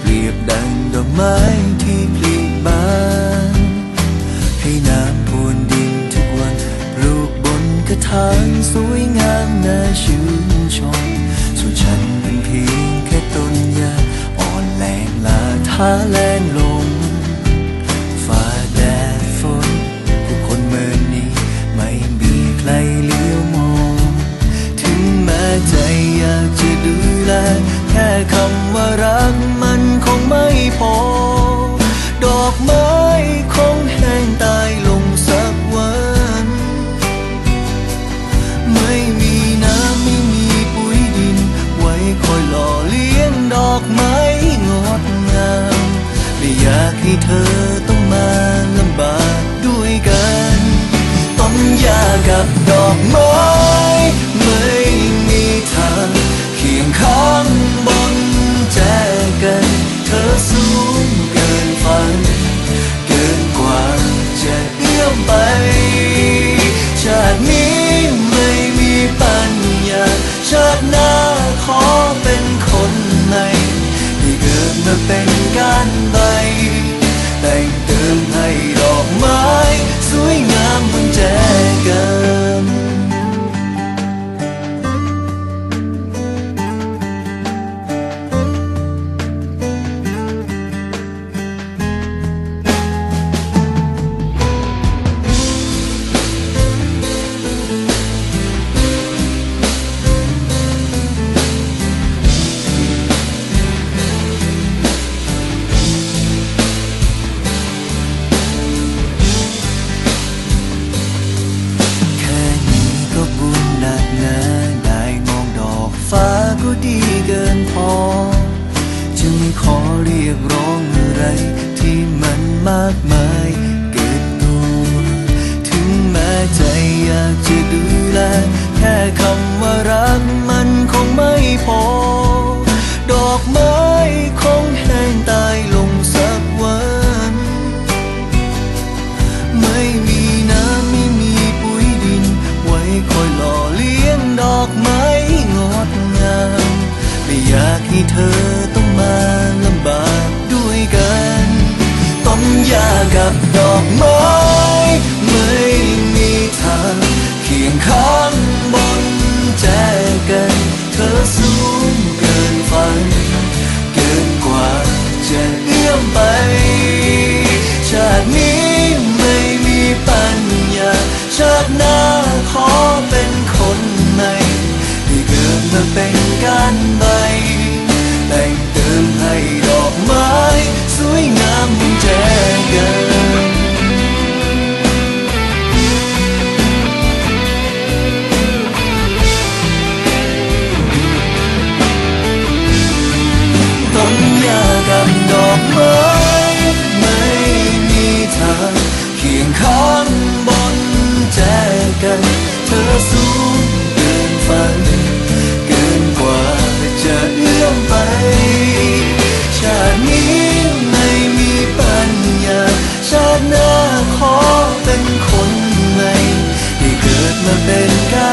เปรียบดังดอกไม้ที่ปลีบาน ให้น้ำพวนดินทุกวันปลูกบนกระถางสวยงามน่าชื่นชมส่วนฉันเป็นเพียงแค่ต้นยาอ่อนแรงลาท้าแลนลม อกนะได้มองดอกฟ้าก็ดีเกินพอ จึงขอเรียกร้องอะไรที่มันมากมายเกิดตัว ถึงแม้ใจอยากจะดูแล แค่คำว่ารักมันคงไม่พอ がどうも。nothing